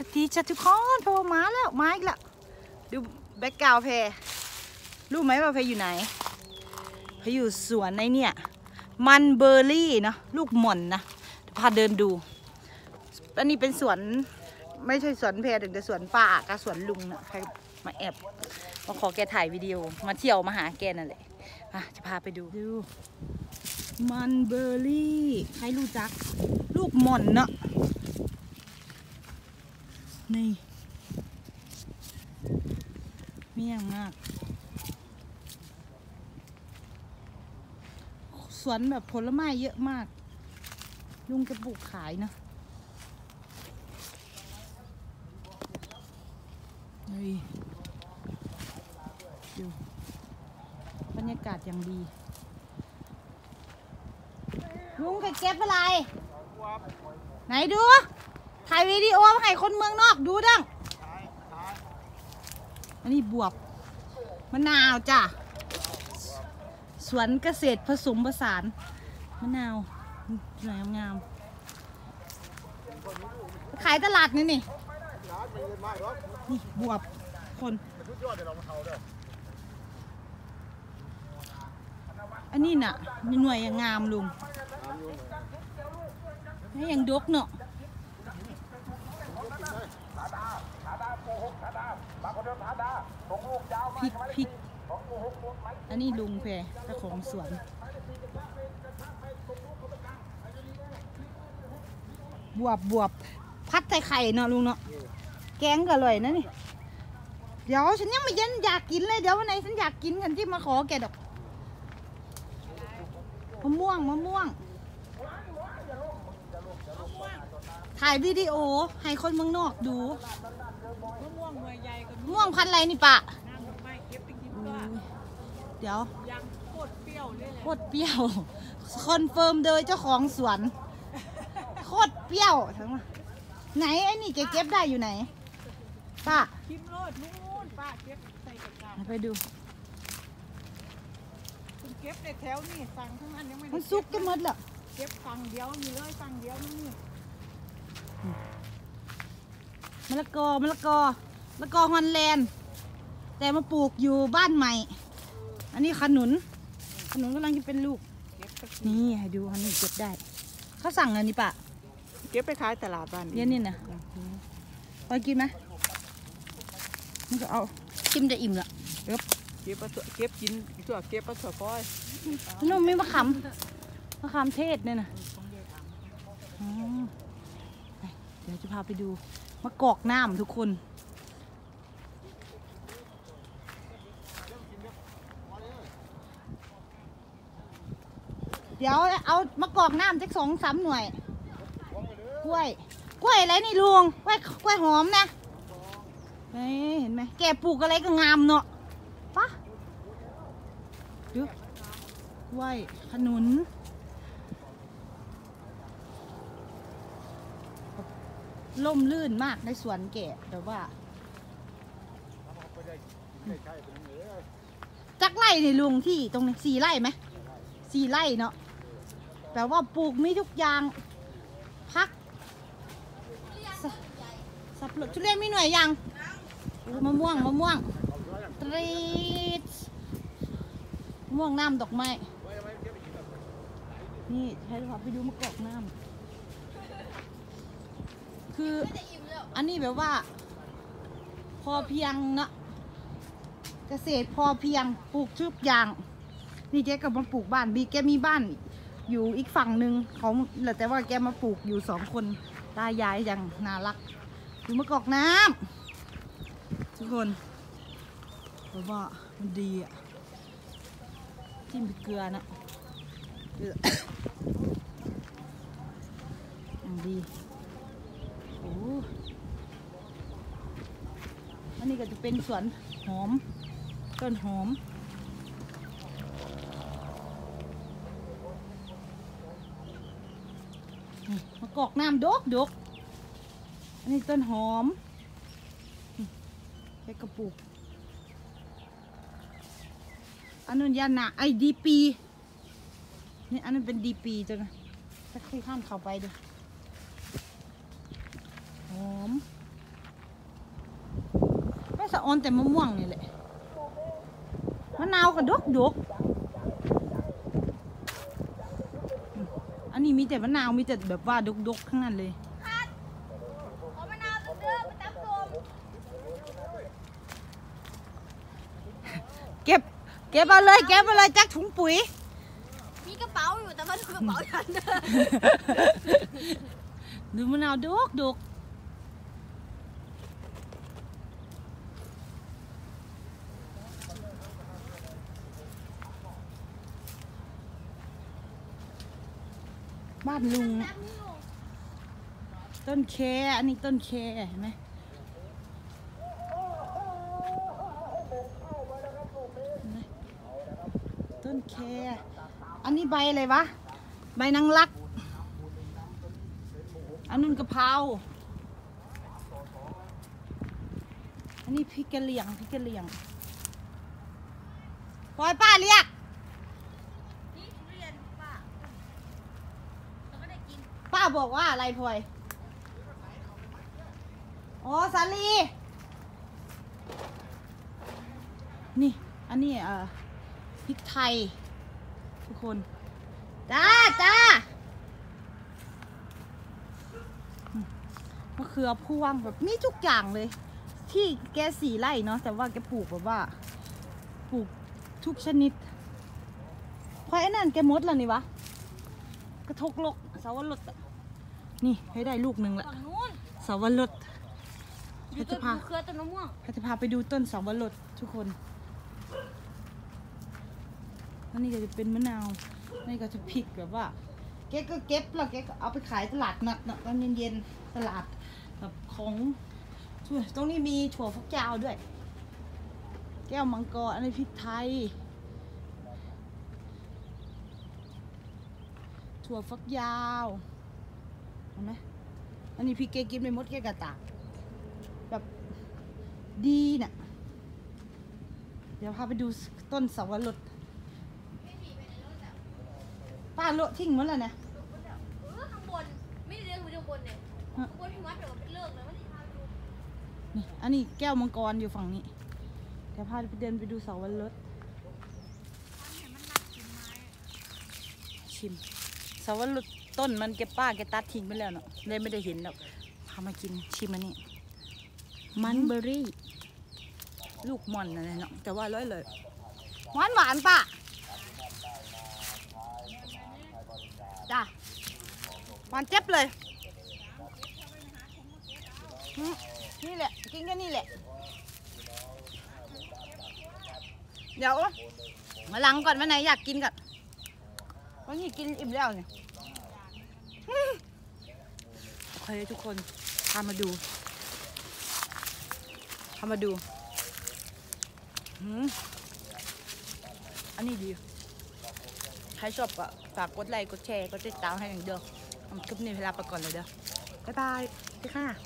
สตีจ้ะทุกคนเพราะว่ามาแล้วมาอีกแล้วดูแบ็กกราวเพรู้ไหมว่าเพอยู่ไหนเพอยู่สวนในเนี่ย มันเบอร์รี่เนาะลูกหม่อนนะพาเดินดู อันนี้เป็นสวนไม่ใช่สวนเพถึงแต่สวนป่ากับสวนลุงนะใครมาแอบมาขอแกถ่ายวิดีโอมาเที่ยวมาหาแกนั่นแหละอะจะพาไปดูดู มันเบอร์รี่ ใครรู้จัก ลูกหม่อนเนาะ นี่ เมี่ยงมาก สวนแบบผลไม้เยอะมาก ลุงแกปลูกขายนะเฮ้ยดูบรรยากาศอย่างดี ลุงเคยเก็บอะไร ไหนดู ถ่ายวิดีโอมาให้คนเมืองนอกดูดังอันนี้บวบมะนาวจ้ะ สวนเกษตรผสมผสานมะนาวสวยงามขายตลาดนี่นี่นี่บวบคนอันนี้น่ะหน่วยยังงามลุงยังดกเนาะ พริกพริก อันนี้ลุงแพรเจ้าของสวน บวบบวบพัดใส่ไข่เนาะลุงเนาะ แกงก็อร่อยนะนี่ เดี๋ยวฉันยังไม่ยันอยากกินเลย เดี๋ยววันไหนฉันอยากกินกันที่มาขอแกดอกมะม่วงมะม่วง ถ่ายวิดีโอให้คนเมืองนอกดูมะม่วงหน่วยใหญ่กับมะม่วงพันธุ์อะไรนี่ปะน้ำดอกไม้เก็บไปกินอุ้ก็ยเดี๋ยวยังโคตรเปรี้ยวเลยแหละโคตรเปรี้ยวคอนเฟิร์มโดยเจ้าของสวนโคตรเปรี้ยวทั้งว่าไหนไอ้นี่แกเก็บได้อยู่ไหนป้าคิมโรดนู่นป้าเก็บใส่กระดาษไปดูคุณเก็บในแถวนี่สั่งทั้งนั้นยังไม่ได้มันซุกกันหมดแล้วเก็บฝั่งเดียวนี่เลยฝั่งเดียวนั่นนี่ มะละกอมะละกอมะละกอฮอนแลนด์ แต่มาปลูกอยู่บ้านใหม่ อันนี้ขนุน ขนุนกำลังจะเป็นลูกเก็บไปนี่ให้ดูอันนี้เก็บได้ เขาสั่งอันนี้ปะเก็บไปขายตลาดบ้านเย็นนี่นะพอกินไหมมันก็เอาชิมจะอิ่มละเก็บไปเถอะเก็บกินตัวเก็บไปเถอะก้อยนุ่มมีมะขามมะขามเทศเนี่ยนะอ๋อไปเดี๋ยวจะพาไปดูมะกอกน้ำทุกคน เดี๋ยวเอามะกอกน้ำสักสองสามหน่วย กล้วย กล้วยอะไรนี่ลุง กล้วยกล้วยหอมนะนี่เห็นไหมแกปลูกอะไรก็งามเนาะปะดูกล้วยขนุน ล่มลื่นมากในสวนแกแต่ว่าจักไร่นี่ลุงที่ตรงนี้สี่ไร่ไหมสี่ไร่เนาะแต่ว่าปลูกมีทุกอย่างพักสับปะรดทุเรียนมีหน่วยยังมะม่วงมะม่วงตรีดมะม่วงน้ำดอกไม้นี่ให้เราไปดูมะกอกน้ำ คือ อันนี้แบบว่า พอเพียงเนาะเกษตรพอเพียงปลูกทุกอย่าง นี่แกก็มาปลูกบ้านบีแกมีบ้านอยู่อีกฝั่งหนึ่งเขาแต่ว่าแกมาปลูกอยู่สองคนตายายอย่างน่ารักดูมะกอกน้ำทุกคนแบบว่ามันดีอะจิ้มเกลือนะเกลืออย่างดีโอ้ อันนี้ก็จะเป็นสวนหอม ต้นหอมมะกอกน้ำดกดกอันนี้ต้นหอมนี่ใช้กระปุกอันนั้นยานาไอ้ดีปีนี่อันนั้นเป็นดีปีจ้ะนะถ้าค่ข้ามเข้าไปดูหอม ออนแต่มะม่วงนี่แหละมะนาวก็ดกดกอืมอันนี้มีแต่มะนาวมีแต่แบบว่าดกดกๆทั้งนั้นเลยขอมะนาวเด้อไปตับส้มเก็บเก็บเอาเลยเก็บเอาเลยจักถุงปุ๋ย มีกระเป๋าอยู่แต่ว่าดูกระเป๋าฉันเด้อดูมะนาวดกดก บ้านลุง ต้นแคอันนี้ต้นแคเห็นไหมเห็นไหมต้นแคอันนี้ใบอะไรวะ ใบนางรัก อันนั้นกะเพราอันนี้พริกกะเหรี่ยงพริกกะเหรี่ยงปล่อยป้าเรียก นี่ทุเรียนป้าเราก็ได้กิน ป้า บอกว่าอะไรพลอย อ๋อสาลี นี่ อันนี้เอ่อพริกไทย ทุกคน จ้าจ้าอืมะเขือพวงแบบมีทุกอย่างเลย ที่แกสี่ไร่เนาะแต่ว่าแกปลูกแบบว่าปลูกทุกชนิดพลอไอ้นั่นแกมดแล้วนี่วะ กระทกลกสาวรสอะ นี่ให้ได้ลูกหนึ่งละฝั่งนู้นสาวรสอยู่ต้นมะเขือต้นมะม่วงเราจะพาไปดูต้นสาวรสทุกคนอันนี้ก็จะเป็นมะนาวนี่ก็จะพริกแบบว่าแกก็เก็บแล้วแกก็เอาไปขายตลาดนัดนะตอนเย็นๆตลาดแบบของช่วยตรงนี้มีถั่วฟักยาวด้วย แก้วมังกรอันนี้พริกไทย ถั่วฟักยาว เห็นไหมอันนี้พี่เกกินไปหมดแกกระตากแบบดีน่ะ เดี๋ยวพาไปดูต้นสวรสป้าโละทิ้งหมดแล้วนะเออข้างบน ไม่ได้เรื่องไปข้างบนเนี่ยฮะข้างบนที่วัดเดี๋ยวเป็นเลิกเลยว่าที่พาไปดูนี่อันนี้แก้วมังกรอยู่ฝั่งนี้ เดี๋ยวพาไปเดินไปดูสวรสชิมสวรส ต้นมันแกป้าแกตัดทิ้งไปแล้วเนาะเลยไม่ได้เห็นหรอกพามากินชิมอันนี้ มันเบอร์รี่ ลูกม่อนอะไรเนาะแต่ว่าร้อยเลยหวานหวานป่ะจ้ะหวานเจ็บเลย นี่แหละ กินแค่นี้แหละ เดี๋ยวมาหลังก่อนวันไหนอยากกินก่อนวันนี้กินอิ่มแล้วเนี่ยโอ เคทุกคนพามาดูพามาดูหืมอันนี้ดี ใครชอบก็ฝากกดไลค์กดแชร์กดติดตามให้หนึ่งเด้อคลิปนี้เวลาไปก่อนเลยเด้อบ๊ายบายสวัสดีค่ะ